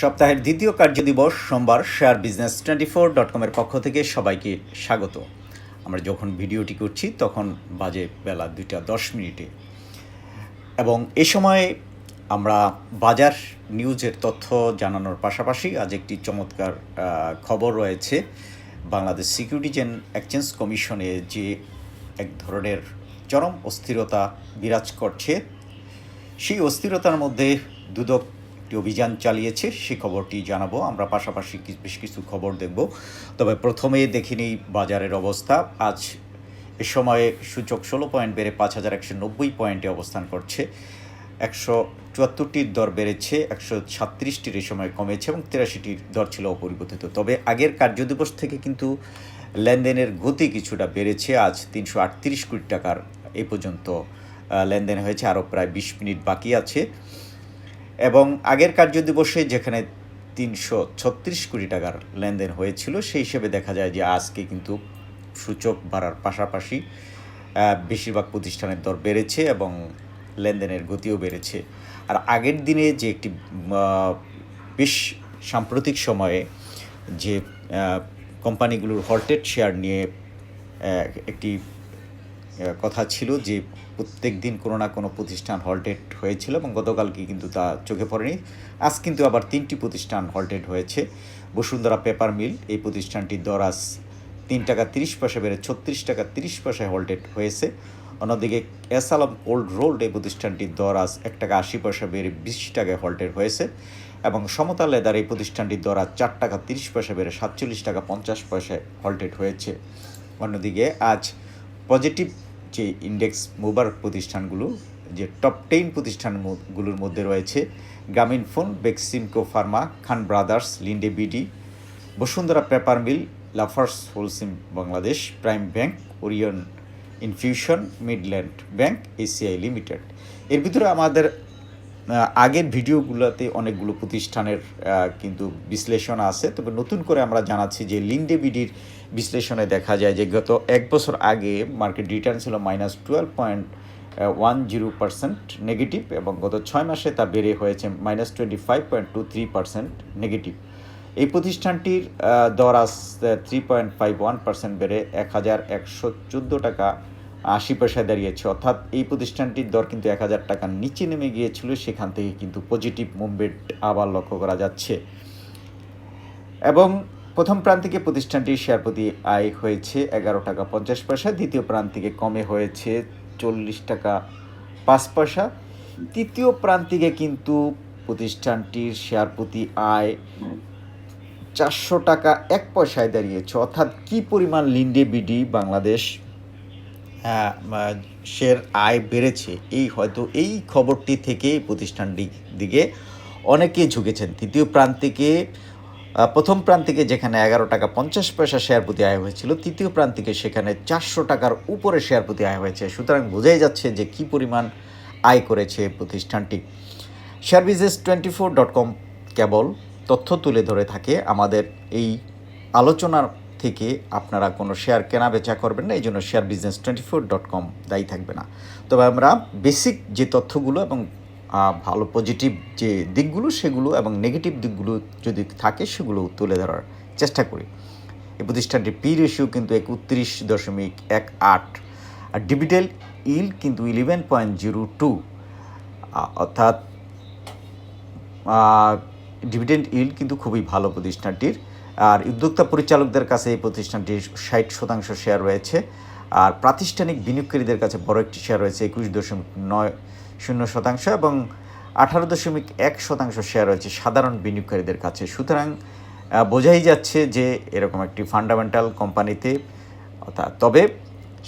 সপ্তাহের দ্বিতীয় কার্যদিবস সোমবার share business twenty four dot কমের পক্ষ থেকে সবাইকে স্বাগত। আমরা যখন ভিডিওটি করছি, তখন বাজে বেলা দুইটা দশ মিনিটে। এবং এ সময়ে আমরা বাজার নিউজের তথ্য জানানোর পাশাপাশি আজ একটি চমৎকার খবর রয়েছে। বাংলাদেশ সিকিউরিটিজ অ্যান্ড এক্সচেঞ্জ কমিশনে যে এক ধরনের চরম অস্থিরতা বিরাজ করছে, সেই অস্থিরতার মধ্যে দুদক একটি অভিযান চালিয়েছে, সে খবরটি জানাব। আমরা পাশাপাশি বেশ কিছু খবর দেখব। তবে প্রথমে দেখে নিই বাজারের অবস্থা। আজ এ সময়ে সূচক ষোলো পয়েন্ট বেড়ে পাঁচ হাজার একশো নব্বই পয়েন্টে অবস্থান করছে। একশো চুয়াত্তরটির দর বেড়েছে, একশো সাতত্রিশটির এ সময় কমেছে এবং তিরাশিটির দর ছিল অপরিবর্তিত। তবে আগের কার্যদিবস থেকে কিন্তু লেনদেনের গতি কিছুটা বেড়েছে। আজ তিনশো আটত্রিশ কোটি টাকার এই পর্যন্ত লেনদেন হয়েছে। আরও প্রায় বিশ মিনিট বাকি আছে। এবং আগের কার্যদিবসে যেখানে তিনশো ছত্রিশ কোটি টাকার লেনদেন হয়েছিল, সেই হিসেবে দেখা যায় যে আজকে কিন্তু সূচক বাড়ার পাশাপাশি বেশিরভাগ প্রতিষ্ঠানের দর বেড়েছে এবং লেনদেনের গতিও বেড়েছে। আর আগের দিনে যে একটি বেশ সাম্প্রতিক সময়ে যে কোম্পানিগুলোর হল্টেড শেয়ার নিয়ে একটি কথা ছিল যে প্রত্যেক দিন কোনো না কোনো প্রতিষ্ঠান হল্টেড হয়েছিল এবং গতকালকে কিন্তু তা চোখে পড়েনি। আজ কিন্তু আবার তিনটি প্রতিষ্ঠান হল্টেড হয়েছে। বসুন্ধরা পেপার মিল, এই প্রতিষ্ঠানটির দর আজ তিন টাকা তিরিশ পয়সা বেড়ে ছত্রিশ টাকা তিরিশ পয়সায় হল্টেড হয়েছে। অন্যদিকে এস আলম কোল্ড রোল্ড এই প্রতিষ্ঠানটির দর আজ এক টাকা আশি পয়সা বেড়ে বিশ টাকায় হল্টেড হয়েছে এবং সমতা লেদার, এই প্রতিষ্ঠানটির দর আজ চার টাকা তিরিশ পয়সা বেড়ে সাতচল্লিশ টাকা পঞ্চাশ পয়সায় হল্টেড হয়েছে। অন্যদিকে আজ পজিটিভ যে ইন্ডেক্স মোবার প্রতিষ্ঠানগুলো, যে টপ টেন প্রতিষ্ঠানগুলোর মধ্যে রয়েছে, Grameen phone Beximco pharma Khan brothers Linde BD Bashundhara paper mill Lafarge Holcim Bangladesh prime bank Orion infusion Midland bank ACI limited এর ভিতরে আমাদের আগের ভিডিওগুলোতে অনেকগুলো প্রতিষ্ঠানের কিন্তু বিশ্লেষণ আছে। তবে নতুন করে আমরা জানাচ্ছি যে লিন্ডে বিডির বিশ্লেষণে দেখা যায় যে গত এক বছর আগে মার্কেট রিটার্ন ছিল minus twelve point one zero percent negative এবং গত ছয় মাসে তা বেড়ে হয়েছে minus twenty five point two three percent negative. এই প্রতিষ্ঠানটির দর আজ three point five one percent বেড়ে এক হাজার একশো চোদ্দ টাকা আশি পয়সায় দাঁড়িয়েছে। অর্থাৎ এই প্রতিষ্ঠানটির দর কিন্তু এক হাজার টাকার নিচে নেমে গিয়েছিল। সেখান থেকে কিন্তু পজিটিভ মুভমেন্ট আবার লক্ষ্য করা যাচ্ছে। এবং প্রথম প্রান্তিকে প্রতিষ্ঠানটির শেয়ার প্রতি আয় হয়েছে এগারো টাকা পঞ্চাশ পয়সা। দ্বিতীয় প্রান্তিকে কমে হয়েছে চল্লিশ টাকা পাঁচ পয়সা। তৃতীয় প্রান্তিকে কিন্তু প্রতিষ্ঠানটির শেয়ার প্রতি আয় চারশো টাকা এক পয়সায় দাঁড়িয়েছে। অর্থাৎ কি পরিমাণ Linde BD Bangladesh ah, share আয় বেড়েছে এই হয়তো এই খবরটি থেকে প্রতিষ্ঠানটি দিকে অনেকে ঝুঁকেছেন। তৃতীয় প্রান্তিকে প্রথম প্রান্তিকে যেখানে এগারো টাকা পঞ্চাশ পয়সা শেয়ার প্রতি আয় হয়েছিল তৃতীয় প্রান্তিকে সেখানে চারশো টাকার উপরে শেয়ার প্রতি আয় হয়েছে। সুতরাং বোঝাই যাচ্ছে যে কি পরিমাণ আয় করেছে প্রতিষ্ঠানটি। Share business twenty four dot com কেবল তথ্য তুলে ধরে থাকে আমাদের এই আলোচনার থেকে আপনারা কোনো শেয়ার কেনা বেচা করবেন না, এই জন্য share business twenty four dot com দায়ী থাকবে না। তবে আমরা বেসিক যে তথ্যগুলো এবং ভালো পজিটিভ যে দিকগুলো সেগুলো এবং নেগেটিভ দিকগুলো যদি থাকে সেগুলো তুলে ধরার চেষ্টা করি। এই প্রতিষ্ঠানটির পি রেশিও কিন্তু একত্রিশ দশমিক এক আট, আর ডিভিডেল ইল কিন্তু ইলেভেন পয়েন্ট জিরো টু অর্থাৎ ডিভিডেন্ড ইল্ড কিন্তু খুবই ভালো প্রতিষ্ঠানটির। আর উদ্যোক্তা পরিচালকদের কাছে এই প্রতিষ্ঠানটির ষাট শতাংশ শেয়ার রয়েছে। আর প্রাতিষ্ঠানিক বিনিয়োগকারীদের কাছে বড় একটি শেয়ার রয়েছে, একুশ দশমিক নয় শূন্য শতাংশ এবং আঠারো দশমিক এক শতাংশ শেয়ার রয়েছে সাধারণ বিনিয়োগকারীদের কাছে। সুতরাং বোঝাই যাচ্ছে যে এরকম একটি ফান্ডামেন্টাল কোম্পানিতে অর্থাৎ তবে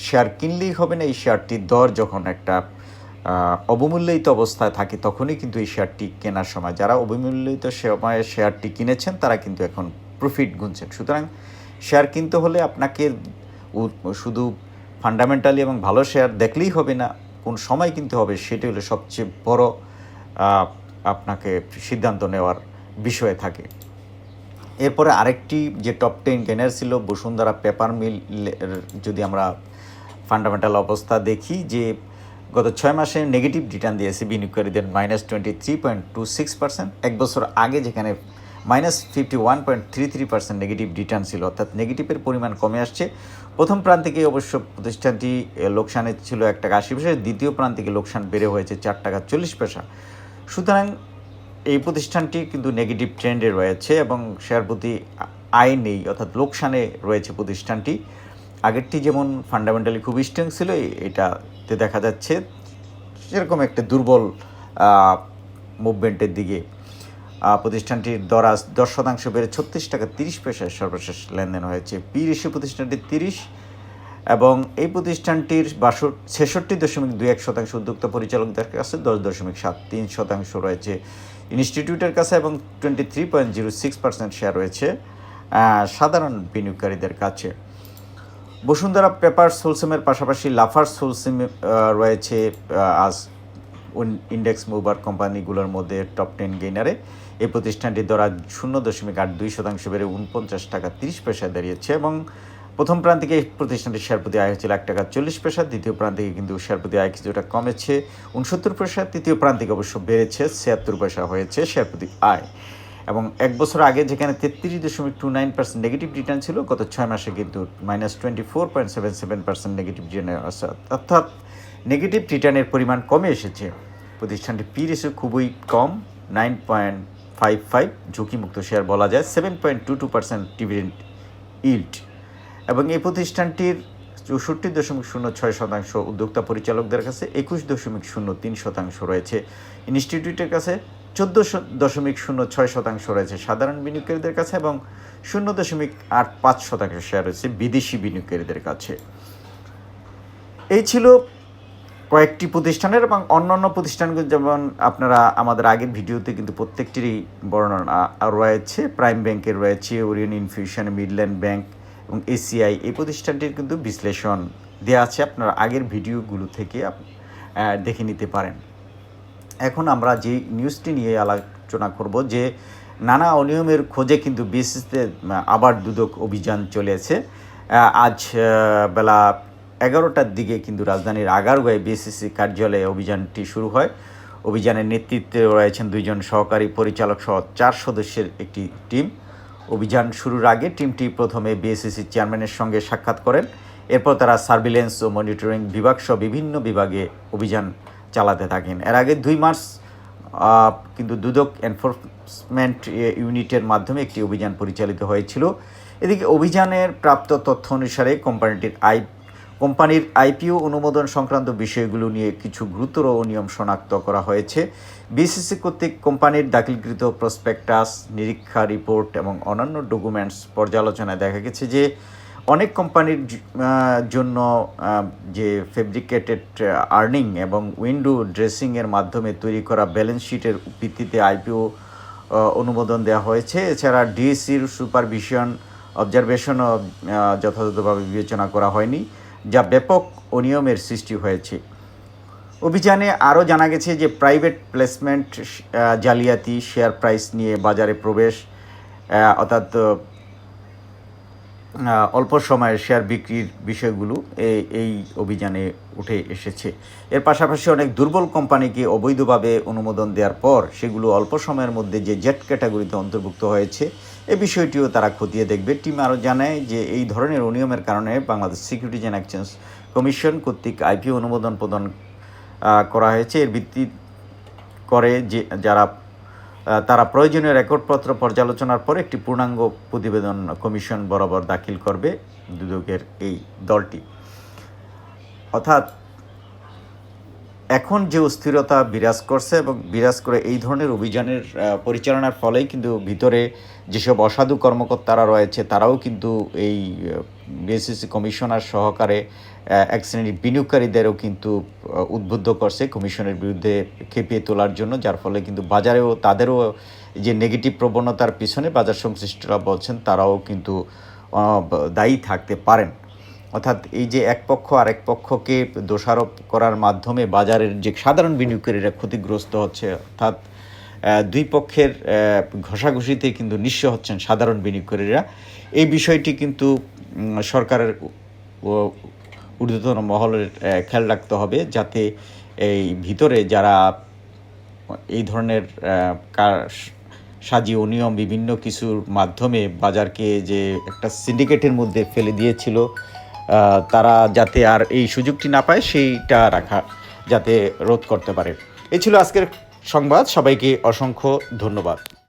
শেয়ার কিনলেই হবে না, এই শেয়ারটির দর যখন একটা অবমূল্যায়িত অবস্থায় থাকে তখনই কিন্তু এই শেয়ারটি কেনার সময়। যারা অবমূল্যায়িত সময়ে শেয়ারটি কিনেছেন, তারা কিন্তু এখন প্রফিট গুনছেন। সুতরাং শেয়ার কিনতে হলে আপনাকে শুধু ফান্ডামেন্টালি এবং ভালো শেয়ার দেখলেই হবে না, কোন সময় কিনতে হবে সেটি হলো সবচেয়ে বড় আপনাকে সিদ্ধান্ত নেওয়ার বিষয়ে থাকে। এরপরে আরেকটি যে টপ টেন গেনার ছিল, বসুন্ধরা পেপার মিল যদি আমরা ফান্ডামেন্টাল অবস্থা দেখি যে গত ছয় মাসে নেগেটিভ রিটার্ন দিয়েছে বিনিয়োগকারীদের minus twenty three point two six percent এক বছর আগে যেখানে minus fifty one point three three percent negative return ছিল, অর্থাৎ নেগেটিভের পরিমাণ কমে আসছে। প্রথম প্রান্তিকে অবশ্য প্রতিষ্ঠানটি লোকসানে ছিল এক টাকা আশি পয়সা, দ্বিতীয় প্রান্তিকে লোকসান বেড়ে হয়েছে চার টাকা চল্লিশ পয়সা। সুতরাং এই প্রতিষ্ঠানটি কিন্তু নেগেটিভ ট্রেন্ডে রয়েছে এবং শেয়ার প্রতি আয় নেই, অর্থাৎ লোকসানে রয়েছে প্রতিষ্ঠানটি। আগেরটি যেমন ফান্ডামেন্টালি খুব স্ট্রং ছিল এটাতে দেখা যাচ্ছে সেরকম একটা দুর্বল মুভমেন্টের দিকে প্রতিষ্ঠানটির দর আজ দশ শতাংশ বেড়ে ছত্রিশ টাকা তিরিশ পয়সায় সর্বশেষ লেনদেন হয়েছে। পি রেশিও প্রতিষ্ঠানটি তিরিশ এবং এই প্রতিষ্ঠানটির বাষট্টি, ছেষট্টি দশমিক দুই এক শতাংশ উদ্যোক্তা পরিচালকদের কাছে দশ দশমিক সাত তিন শতাংশ রয়েছে। ইনস্টিটিউটের কাছে এবং twenty three point zero six percent share রয়েছে সাধারণ বিনিয়োগকারীদের কাছে। বসুন্ধরা পেপার সোলসেমের পাশাপাশি লাফার্স সোলসেম রয়েছে আজ ইন্ডেক্স মুভার কোম্পানিগুলোর মধ্যে টপ টেন গেইনারে এই প্রতিষ্ঠানটির আজ শূন্য দশমিক আট দুই শতাংশ বেড়ে উনপঞ্চাশ টাকা তিরিশ পয়সায় দাঁড়িয়েছে এবং প্রথম প্রান্তিকে এই প্রতিষ্ঠানটির শেয়ার প্রতি আয় হয়েছিল এক টাকা চল্লিশ পয়সা, দ্বিতীয় প্রান্তিকে কিন্তু শেয়ার প্রতি আয় কিছুটা কমেছে উনসত্তর পয়সা, তৃতীয় প্রান্তিকে অবশ্য বেড়েছে ছিয়াত্তর পয়সা হয়েছে শেয়ার প্রতি আয়। এবং এক বছর আগে যেখানে তেত্রিশ দশমিক two nine percent negative return ছিল, গত ছয় মাসে কিন্তু minus twenty four point seven seven percent negative return অর্থাৎ নেগেটিভ রিটার্নের পরিমাণ কমে এসেছে। প্রতিষ্ঠানটি পি রেশিও খুবই কম, নাইন পয়েন্ট ফাইভ ফাইভ ঝুঁকিমুক্ত শেয়ার বলা যায় seven point two two percent dividend yield এবং এই প্রতিষ্ঠানটির চৌষট্টি দশমিক শূন্য ছয় শতাংশ উদ্যোক্তা পরিচালকদের কাছে একুশ দশমিক শূন্য তিন শতাংশ রয়েছে। ইনস্টিটিউটের কাছে চোদ্দ দশমিক শূন্য ছয় শতাংশ রয়েছে সাধারণ বিনিয়োগকারীদের কাছে এবং শূন্য দশমিক আট পাঁচ শতাংশ শেয়ার রয়েছে বিদেশি বিনিয়োগকারীদের কাছে। এই ছিল কয়েকটি প্রতিষ্ঠানের এবং অন্যান্য প্রতিষ্ঠানগুলো যেমন আপনারা আমাদের আগের ভিডিওতে কিন্তু প্রত্যেকটিরই বর্ণনা রয়েছে। প্রাইম ব্যাংকের রয়েছে, ওরিয়ন ইনফিউশন, মিডল্যান্ড ব্যাংক এবং এসিআই। এই প্রতিষ্ঠানটির কিন্তু বিশ্লেষণ দেওয়া আছে। আপনারা আগের ভিডিওগুলো থেকে দেখে নিতে পারেন। এখন আমরা যে নিউজটি নিয়ে আলোচনা করব যে নানা অনিয়মের খোঁজে কিন্তু বিএসসিতে আবার দুদক অভিযান চলেছে। আজ বেলা এগারোটার দিকে কিন্তু রাজধানীর আগারগাঁয়ে বিএসসিসি কার্যালয়ে অভিযানটি শুরু হয়। অভিযানের নেতৃত্বে রয়েছেন দুইজন সহকারী পরিচালক সহ চার সদস্যের একটি টিম। অভিযান শুরুর আগে টিমটি প্রথমে বিএসসিসি চেয়ারম্যানের সঙ্গে সাক্ষাৎ করেন। এরপর তারা সার্ভিলেন্স ও মনিটরিং বিভাগ সহ বিভিন্ন বিভাগে অভিযান চালাতে থাকেন। এর আগে দুই মাস কিন্তু দুদক এনফোর্সমেন্ট ইউনিটের মাধ্যমে একটি অভিযান পরিচালিত হয়েছিল। এদিকে অভিযানের প্রাপ্ত তথ্য অনুসারে কোম্পানিটির আই কোম্পানির আইপিও অনুমোদন সংক্রান্ত বিষয়গুলো নিয়ে কিছু গুরুতর অনিয়ম শনাক্ত করা হয়েছে। বিসিসি কর্তৃক কোম্পানির দাখিলকৃত প্রসপেক্টাস, নিরীক্ষা রিপোর্ট এবং অন্যান্য ডকুমেন্টস পর্যালোচনায় দেখা গেছে যে, অনেক কোম্পানির জন্য যে ফেব্রিকেটেড আর্নিং এবং উইন্ডো ড্রেসিংয়ের মাধ্যমে তৈরি করা ব্যালেন্স শিটের ভিত্তিতে আইপিও অনুমোদন দেওয়া হয়েছে। এছাড়া ডিএসির সুপারভিশন, অবজারভেশনও যথাযথভাবে বিবেচনা করা হয়নি। যা ব্যাপক অনিয়মের সৃষ্টি হয়েছে। অভিযানে আরও জানা গেছে যে প্রাইভেট প্লেসমেন্ট জালিয়াতি, শেয়ার প্রাইস নিয়ে বাজারে প্রবেশ অর্থাৎ অল্প সময়ের শেয়ার বিক্রির বিষয়গুলো এই এই অভিযানে উঠে এসেছে। এর পাশাপাশি অনেক দুর্বল কোম্পানিকে অবৈধভাবে অনুমোদন দেওয়ার পর সেগুলো অল্প সময়ের মধ্যে যে জেট ক্যাটাগরিতে অন্তর্ভুক্ত হয়েছে, এ বিষয়টিও তারা খতিয়ে দেখবে। টিম আরও জানায় যে এই ধরনের অনিয়মের কারণে Bangladesh securities and exchange commission কর্তৃক আইপিও অনুমোদন প্রদান করা হয়েছে। এর ভিত্তি করে যে, যারা তারা প্রয়োজনীয় রেকর্ডপত্র পর্যালোচনার পর একটি পূর্ণাঙ্গ প্রতিবেদন কমিশন বরাবর দাখিল করবে দুদকের এই দলটি। অর্থাৎ এখন যে অস্থিরতা বিরাজ করছে এবং বিরাজ করে এই ধরনের অভিযানের পরিচালনার ফলেই কিন্তু ভিতরে যেসব অসাধু কর্মকর্তারা রয়েছে, তারাও কিন্তু এই বিএসসিসি কমিশনার সহকারে এক শ্রেণির বিনিয়োগকারীদেরও কিন্তু উদ্বুদ্ধ করছে কমিশনের বিরুদ্ধে খেপিয়ে তোলার জন্য, যার ফলে কিন্তু বাজারেও, তাদেরও যে নেগেটিভ প্রবণতার পিছনে বাজার সংশ্লিষ্টরা বলছেন, তারাও কিন্তু দায়ী থাকতে পারেন। অর্থাৎ এই যে এক পক্ষ আরেক পক্ষকে দোষারোপ করার মাধ্যমে বাজারের যে সাধারণ বিনিয়োগকারীরা ক্ষতিগ্রস্ত হচ্ছে, অর্থাৎ দুই পক্ষের ঘষাঘষিতে কিন্তু নিঃস্ব হচ্ছেন সাধারণ বিনিয়োগকারীরা। এই বিষয়টি কিন্তু সরকারের ঊর্ধ্বতন মহলের খেয়াল রাখতে হবে যাতে এই ভিতরে যারা এই ধরনের সাজি অনিয়ম বিভিন্ন কিছুর মাধ্যমে বাজারকে যে একটা সিন্ডিকেটের মধ্যে ফেলে দিয়েছিল তারা যাতে আর এই সুযোগটি না পায়, সেইটা রাখা যাতে রোধ করতে পারে। এ ছিল আজকের সংবাদ। সবাইকে অসংখ্য ধন্যবাদ।